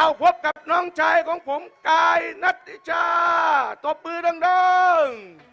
เอาพบกับน้องชายของผมกายนัทธิชาตบมือดังๆ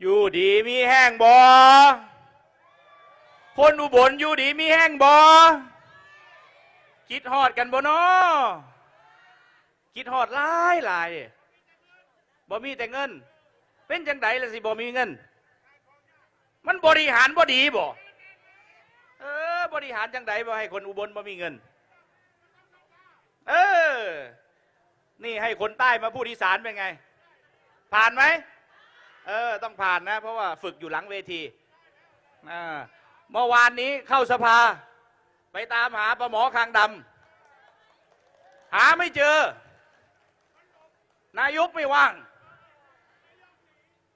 อยู่ดีมีแห้งบอ คนอุบลอยู่ดีมีแห้งบอคิดฮอดกันบ่นอคิดฮอดหลายหลายบ่มีแต่เงิน เป็นจังไดล่ะสิบ่มีเงิน มันบริหารบ่ดีบ่เออบริหารจังไดบ่ให้คนอุบลบ่มีเงิน เออ นี่ให้คนใต้มาพูดอีสานเป็นไง ผ่านไหมเออ ต้องผ่านนะ เพราะว่าฝึกอยู่หลังเวทีอ่า เมื่อวานนี้เข้าสภา ไปตามหาประหมอคางดำหาไม่เจอ นายกไม่ว่าง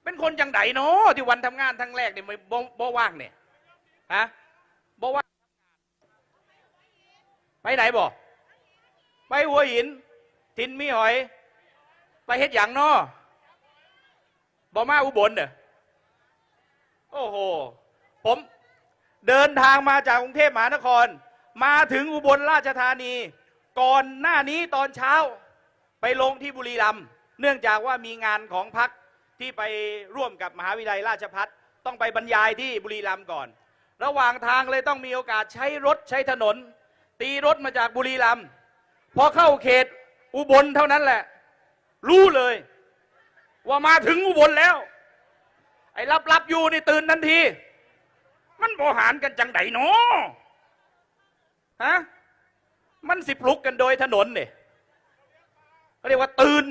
เป็นคนจังไดเนาะที่วันทำงานทั้งแรกเนี่ยไม่บ่ว่างเนี่ยฮะบ่ว่างไปไหนบ่ไปหัวหิน ทินมีหอย ไปเฮ็ดอย่างเนาะบอมาอุบลเด้อโอ้โห ผม เดินทางมาจากกรุงเทพมหานคร มาถึงอุบลราชธานี ก่อนหน้านี้ตอนเช้าไปลงที่บุรีรัมย์เนื่องจากว่ามีงานของพักที่ไปร่วมกับมหาวิทยาลัยราชพัฒต้องไปบรรยายที่บุรีรัมย์ก่อน ระหว่างทางเลยต้องมีโอกาสใช้รถใช้ถนน ตีรถมาจากบุรีรัมย์พอเข้าเขตอุบลเท่านั้นแหละ รู้เลย ว่ามาถึงอุบลแล้ว ไอ้รับรับอยู่นี่ตื่นทันที มันบริหารกันจังไดเนาะฮะมันสิปลุกกันโดยถนนเนี่ยเขาเรียกว่าตื่น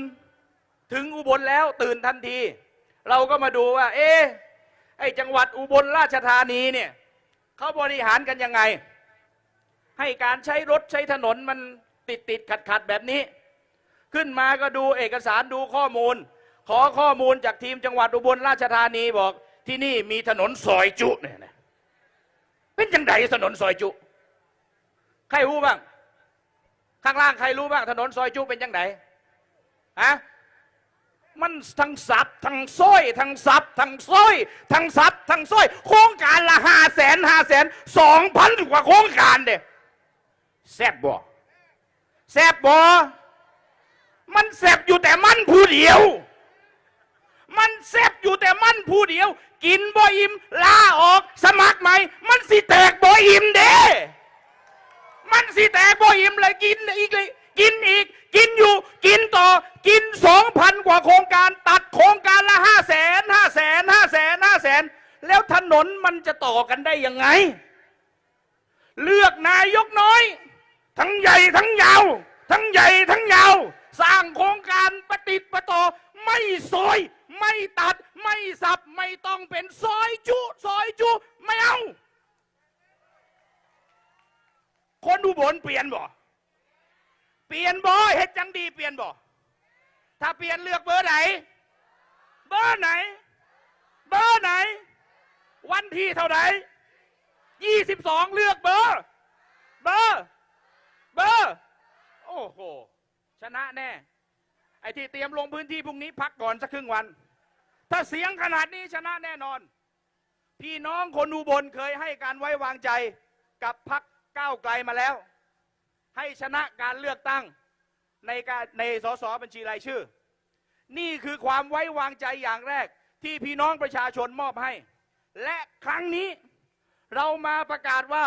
ถึงอุบลแล้วตื่นทันที เราก็มาดูว่า เอ๊ะไอจังหวัดอุบลราชธานีเนี่ยเขาบริหารกันยังไง ให้การใช้รถใช้ถนนมันติดติดขัดขัดแบบนี้ ขึ้นมาก็ดูเอกสารดูข้อมูล ขอข้อมูลจากทีมจังหวัดอุบลราชธานีบอกที่นี่มีถนนซอยจุเนี่ย เป็นจังไดถนนซอยจุ ใครรู้บ้าง ข้างล่างใครรู้บ้าง ถนนซอยจุเป็นจังไดฮะมันทั้งสับทั้งสร้อยทั้งสับทั้งสร้อยทั้งสับทั้งสร้อย โครงการละห้าแสนห้าแสนสองพันกว่าโครงการเด้แซบบ่แซบบ่มันแซบอยู่แต่มันผู้เดียว มันแซบอยู่แต่ มันผู้เดียว กินบ่อิ่มลาออก สมัครใหม่ มันสิแตกบ่อิ่มเด้มันสิแตกบ่อิ่มเลยกินอีกเลย กินอีก กินอยู่ กินต่อ กินสองพันกว่าโครงการ ตัดโครงการละห้าแสนห้าแสนห้าแสนห้าแสนแล้วถนนมันจะต่อกันได้ยังไง เลือกนายกน้อย ทั้งใหญ่ทั้งยาว ทั้งใหญ่ทั้งยาว สร้างโครงการประติดประต่อไม่ซอย ไม่ตัดไม่สับไม่ต้องเป็นซอยจุซอยจุไม่เอา คนอุบลเปลี่ยนบ่เปลี่ยนบ่เฮ็ดจังดีเปลี่ยนบ่ถ้าเปลี่ยนเลือกเบอร์ไหน เบอร์ไหน เบอร์ไหน วันที่เท่าไหร่ยี่สิบสองเลือกเบอร์ เบอร์ เบอร์ โอ้โห ชนะแน่ ไอ้ที่เตรียมลงพื้นที่พรุ่งนี้พักก่อนสักครึ่งวัน ถ้าเสียงขนาดนี้ชนะแน่นอน พี่น้องคนอุบลเคยให้การไว้วางใจกับพักก้าวไกลมาแล้ว ให้ชนะการเลือกตั้งในการในสสบัญชีรายชื่อ นี่คือความไว้วางใจอย่างแรกที่พี่น้องประชาชนมอบให้ และครั้งนี้เรามาประกาศว่า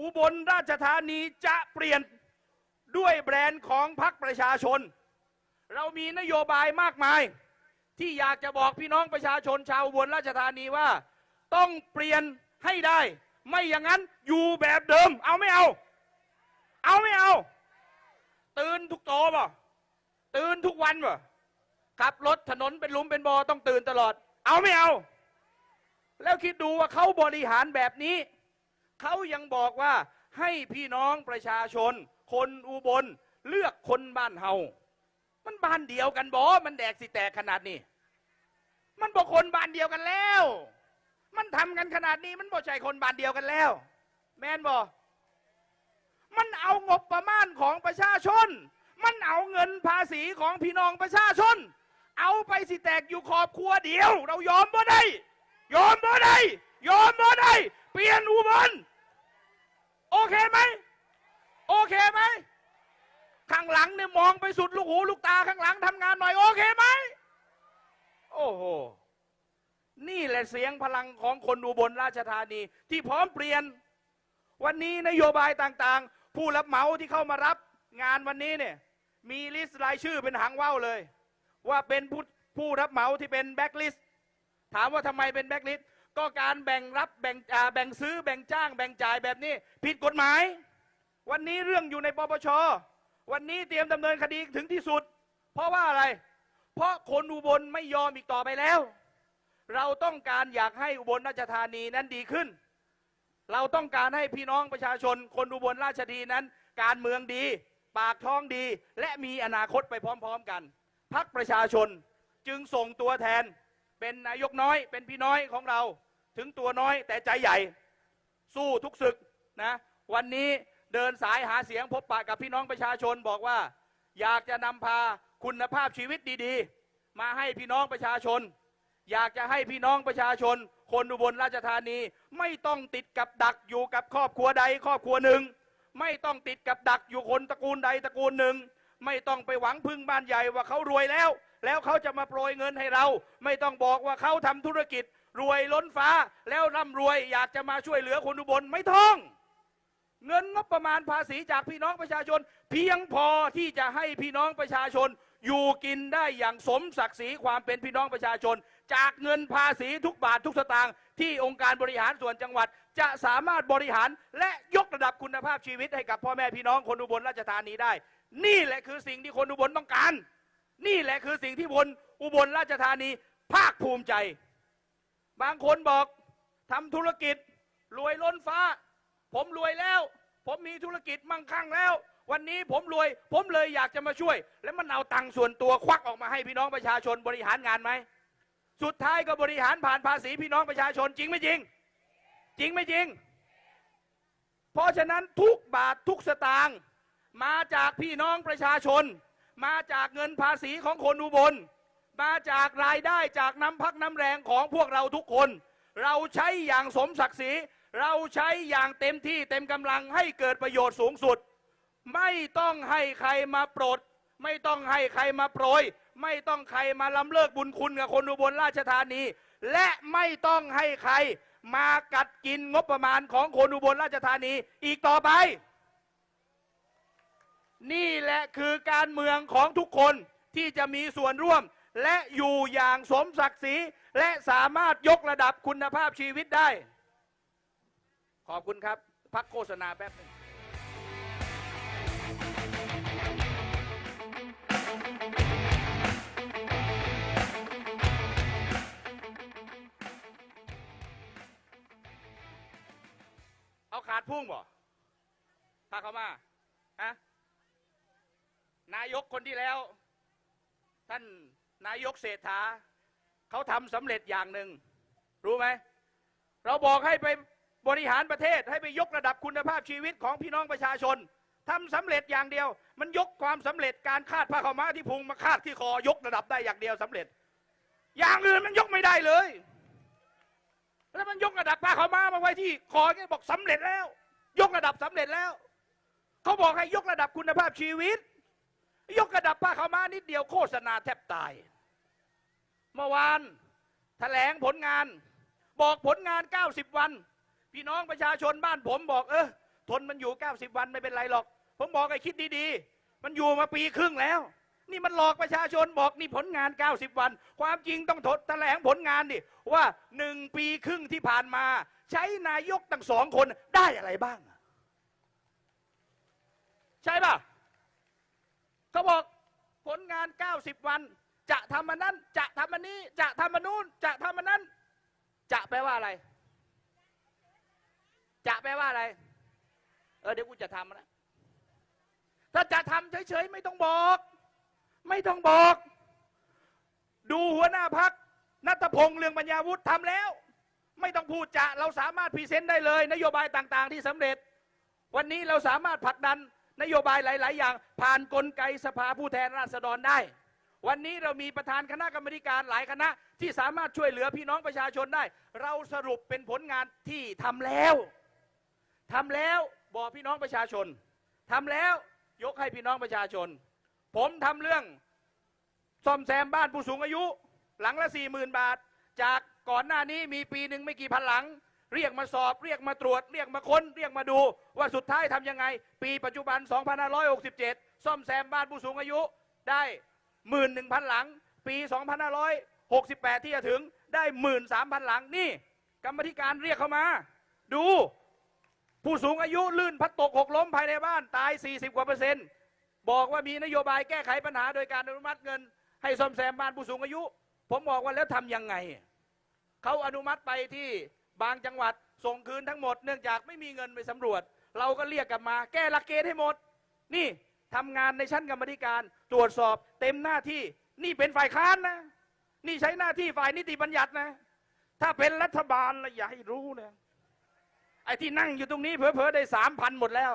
อุบลราชธานีจะเปลี่ยนด้วยแบรนด์ของพรรคประชาชน เรามีนโยบายมากมาย ที่อยากจะบอกพี่น้องประชาชนชาวอุบลราชธานีว่า ต้องเปลี่ยนให้ได้ ไม่อย่างนั้นอยู่แบบเดิม เอาไม่เอา เอาไม่เอา ตื่นทุกโตป่ตื่นทุกวันป่ขับรถถนนเป็นลุมเป็นบอ่อต้องตื่นตลอด เอาไม่เอา แล้วคิดดูว่าเขาบริหารแบบนี้ เขายังบอกว่าให้พี่น้องประชาชน คนอุบลเลือกคนบ้านเฮา มันบ้านเดียวกันบอมันแดกสิแตกขนาดนี้ มันบอกคนบ้านเดียวกันแล้ว มันทำกันขนาดนี้มันบอกใจคนบ้านเดียวกันแล้ว แมนบอมันเอางบประมาณของประชาชน มันเอาเงินภาษีของพี่น้องประชาชน เอาไปสิแตกอยู่ครอบครัวเดียว เรายอมบ่ได้ยอมบ่ได้ยอมบ่ได้ เปลี่ยนอุบลโอเคไหม โอเคไหม ข้างหลังเนี่ยมองไปสุดลูกหูลูกตาข้างหลังทำงานหน่อยโอเคไหมโอ้โหนี่แหละเสียงพลังของคนอุบลราชธานี ที่พร้อมเปลี่ยน วันนี้นโยบายต่างๆ ผู้รับเหมาที่เข้ามารับงานวันนี้เนี่ยมีลิสต์รายชื่อเป็นหางว่าวเลย ว่าเป็นผู้ผู้รับเหมาที่เป็นแบ็กลิสต์ถามว่าทำไมเป็นแบ็กลิสต์ก็การแบ่งรับแบ่งอ่าแบ่งซื้อแบ่งจ้าง แบ่งจ่ายแบบนี้ ผิดกฎหมาย วันนี้เรื่องอยู่ในปปช วันนี้เตรียมดำเนินคดีถึงที่สุด เพราะว่าอะไร เพราะคนอุบลไม่ยอมอีกต่อไปแล้ว เราต้องการอยากให้อุบลราชธานีนั้นดีขึ้น เราต้องการให้พี่น้องประชาชน คนอุบลราชธานีนั้น การเมืองดี ปากท้องดี และมีอนาคตไปพร้อม ๆกันพักประชาชนจึงส่งตัวแทน เป็นนายกน้อย เป็นพี่น้อยของเรา ถึงตัวน้อยแต่ใจใหญ่ สู้ทุกศึกนะ วันนี้ เดินสายหาเสียงพบปะกับพี่น้องประชาชนบอกว่า อยากจะนำพาคุณภาพชีวิตดีๆ มาให้พี่น้องประชาชน อยากจะให้พี่น้องประชาชน คนอุบลราชธานี ไม่ต้องติดกับดักอยู่กับครอบครัวใดครอบครัวหนึ่ง ไม่ต้องติดกับดักอยู่คนตระกูลใดตระกูลหนึ่ง ไม่ต้องไปหวังพึ่งบ้านใหญ่ว่าเขารวยแล้ว แล้วเขาจะมาโปรยเงินให้เรา ไม่ต้องบอกว่าเขาทำธุรกิจ รวยล้นฟ้าแล้วร่ำรวย อยากจะมาช่วยเหลือคนอุบลไม่ต้อง เงินงบประมาณภาษีจากพี่น้องประชาชน เพียงพอที่จะให้พี่น้องประชาชน อยู่กินได้อย่างสมศักดิ์ศรีความเป็นพี่น้องประชาชน จากเงินภาษีทุกบาททุกสตางค์ที่องค์การบริหารส่วนจังหวัด จะสามารถบริหารและยกระดับคุณภาพชีวิตให้กับพ่อแม่พี่น้องคนอุบลราชธานีได้ นี่แหละคือสิ่งที่คนอุบลต้องการ นี่แหละคือสิ่งที่บนอุบลราชธานีภาคภูมิใจ บางคนบอกทำธุรกิจรวยล้นฟ้า ผมรวยแล้ว ผมมีธุรกิจมั่งคั่งแล้ว วันนี้ผมรวย ผมเลยอยากจะมาช่วย แล้วมันเอาตังค์ส่วนตัวควักออกมาให้พี่น้องประชาชนบริหารงานไหม สุดท้ายก็บริหารผ่านภาษีพี่น้องประชาชนจริงไม่จริง จริงไม่จริง เพราะฉะนั้นทุกบาททุกสตางค์มาจากพี่น้องประชาชน มาจากเงินภาษีของคนอุบล มาจากรายได้จากน้ำพักน้ำแรงของพวกเราทุกคน เราใช้อย่างสมศักดิ์ศรี เราใช้อย่างเต็มที่เต็มกำลังให้เกิดประโยชน์สูงสุด ไม่ต้องให้ใครมาโปรด ไม่ต้องให้ใครมาโปรย ไม่ต้องใครมาล้ำเลิกบุญคุณกับคนอุบลราชธานี และไม่ต้องให้ใครมากัดกินงบประมาณของคนอุบลราชธานีอีกต่อไป นี่แหละคือการเมืองของทุกคนที่จะมีส่วนร่วม และอยู่อย่างสมศักดิ์ศรีและสามารถยกระดับคุณภาพชีวิตได้ ขอบคุณครับ พักโฆษณาแป๊บหนึงเอาขาดพุ่งบ่พาเขามาฮะนายกคนที่แล้ว ท่านนายกเศรษฐาเขาทำสำเร็จอย่างหนึ่งรู้ไหม เราบอกให้ไป บริหารประเทศให้ไปยกระดับคุณภาพชีวิตของพี่น้องประชาชนทำสำเร็จอย่างเดียว มันยกความสำเร็จการคาดผ้าขาวม้าที่พุงมาคาดที่คอยกระดับได้อย่างเดียวสำเร็จ อย่างอื่นมันยกไม่ได้เลย แล้วมันยกระดับผ้าขาวม้ามาไว้ที่คอแกบอกสำเร็จแล้ว ยกระดับสำเร็จแล้วเขาบอกให้ยกระดับคุณภาพชีวิต ยกระดับผ้าขาวม้านิดเดียวโฆษณาแทบตาย เมื่อวานแถลงผลงาน บอกผลงาน 90 วัน พี่น้องประชาชนบ้านผมบอกเออทนมันอยู่ 90 วันไม่เป็นไรหรอก ผมบอกให้คิดดีๆ มันอยู่มาปีครึ่งแล้ว นี่มันหลอกประชาชนบอกนี่ผลงาน 90 วัน ความจริงต้องทดแถลงผลงานดิว่าหนึ่งปีครึ่งที่ผ่านมา ใช้นายกตั้งสองคนได้อะไรบ้าง ใช่ป่ะเขาบอกผลงาน 90 วัน จะทำมันนั้น จะทำมันนี้ จะทำมันนู้น จะทำมันนั้น จะแปลว่าอะไร อะไร เออเดี๋ยวกูจะทำนะ ถ้าจะทำเฉยๆไม่ต้องบอก ไม่ต้องบอก ดูหัวหน้าพักนัทพงษ์เรืองปัญญาวุฒิทำแล้ว ไม่ต้องพูดจะเราสามารถพรีเซนต์ได้เลย นโยบายต่างๆ ที่สำเร็จ วันนี้เราสามารถผลักดันนโยบายหลาย ๆ อย่าง ผ่านกลไกสภาผู้แทนราษฎรได้ วันนี้เรามีประธานคณะกรรมการหลายคณะที่สามารถช่วยเหลือพี่น้องประชาชนได้ เราสรุปเป็นผลงานที่ทำแล้ว ทำแล้วบอกพี่น้องประชาชนทำแล้วยกให้พี่น้องประชาชน ผมทำเรื่องซ่อมแซมบ้านผู้สูงอายุ หลังละสี่หมื่นบาท จากก่อนหน้านี้มีปีหนึ่งไม่กี่พันหลัง เรียกมาสอบเรียกมาตรวจ เรียกมาค้น เรียกมาดู ว่าสุดท้ายทำยังไง ปีปัจจุบัน 2567 ซ่อมแซมบ้านผู้สูงอายุได้หมื่นหนึ่งพันหลัง ปี 2568 ที่จะถึงได้หมื่นสามพันหลังนี่ กรรมธิการเรียกเข้ามา ดู ผู้สูงอายุลื่นพัดตกหกล้มภายในบ้านตาย 40 กว่าเปอร์เซ็นต์บอกว่ามีนโยบายแก้ไขปัญหาโดยการอนุมัติเงิน ให้ซ่อมแซมบ้านผู้สูงอายุ ผมบอกว่าแล้วทำยังไง เขาอนุมัติไปที่บางจังหวัดส่งคืนทั้งหมดเนื่องจากไม่มีเงินไปสำรวจ เราก็เรียกกลับมา แก้หลักเกณฑ์ให้หมด นี่ทำงานในชั้นกรรมธิการตรวจสอบเต็มหน้าที่นี่เป็นฝ่ายค้านนะ นี่ใช้หน้าที่ฝ่ายนิติบัญญัตินะ ถ้าเป็นรัฐบาลนะอย่าให้รู้นะ ไอ้ที่นั่งอยู่ตรงนี้เผลอๆได้สามพันหมดแล้ว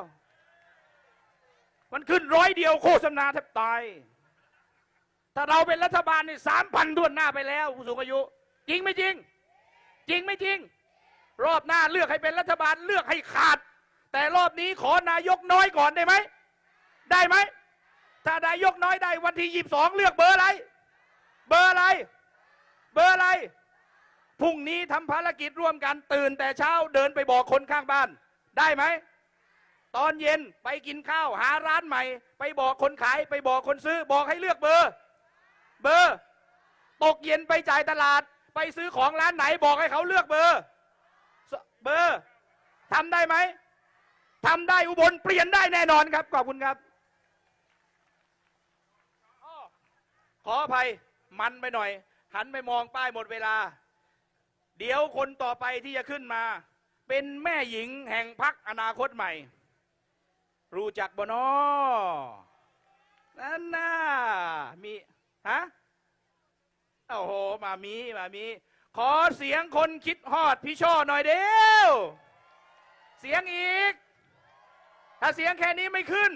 มันขึ้นร้อยเดียวโฆษณาแทบตาย ถ้าเราเป็นรัฐบาลนี่สามพันด้วนหน้าไปแล้วผู้สูงอายุ จริงไม่จริง จริงไม่จริง รอบหน้าเลือกให้เป็นรัฐบาลเลือกให้ขาด แต่รอบนี้ขอนายกน้อยก่อนได้ไหม ได้ไหม ถ้านายกน้อยได้วันที่ยี่สองเลือกเบอร์อะไร เบอร์อะไร เบอร์อะไร พรุ่งนี้ทำภารกิจร่วมกันตื่นแต่เช้าเดินไปบอกคนข้างบ้าน ได้ไหม ตอนเย็นไปกินข้าวหาร้านใหม่ ไปบอกคนขายไปบอกคนซื้อ บอกให้เลือกเบอร์ เบอร์ ตกเย็นไปจ่ายตลาด ไปซื้อของร้านไหนบอกให้เขาเลือกเบอร์ เบอร์ทำได้ไหมทำได้อุบลเปลี่ยนได้แน่นอนครับขอบคุณครับอขออภัยมันไปหน่อย หันไปมองป้ายหมดเวลา เดี๋ยวคนต่อไปที่จะขึ้นมา เป็นแม่หญิงแห่งพักอนาคตใหม่ รู้จักบนอนั่นน่ะมีฮะโอ้โห มามีมามี ขอเสียงคนคิดฮอดพี่ช่อหน่อยเดียวเสียงอีก ถ้าเสียงแค่นี้ไม่ขึ้น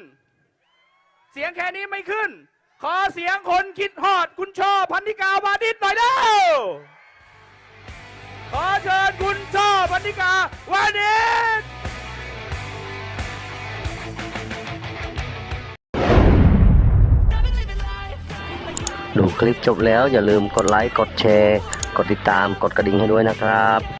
เสียงแค่นี้ไม่ขึ้น ขอเสียงคนคิดฮอด คุณช่อพันธิกาวาดิษหน่อยเดียวขอ เชิญคุณช่อพันธิกาวานิชดูคลิปจบแล้วอย่าลืมกดไลค์ กดแชร์ กดติดตาม กดกระดิ่งให้ด้วยนะครับ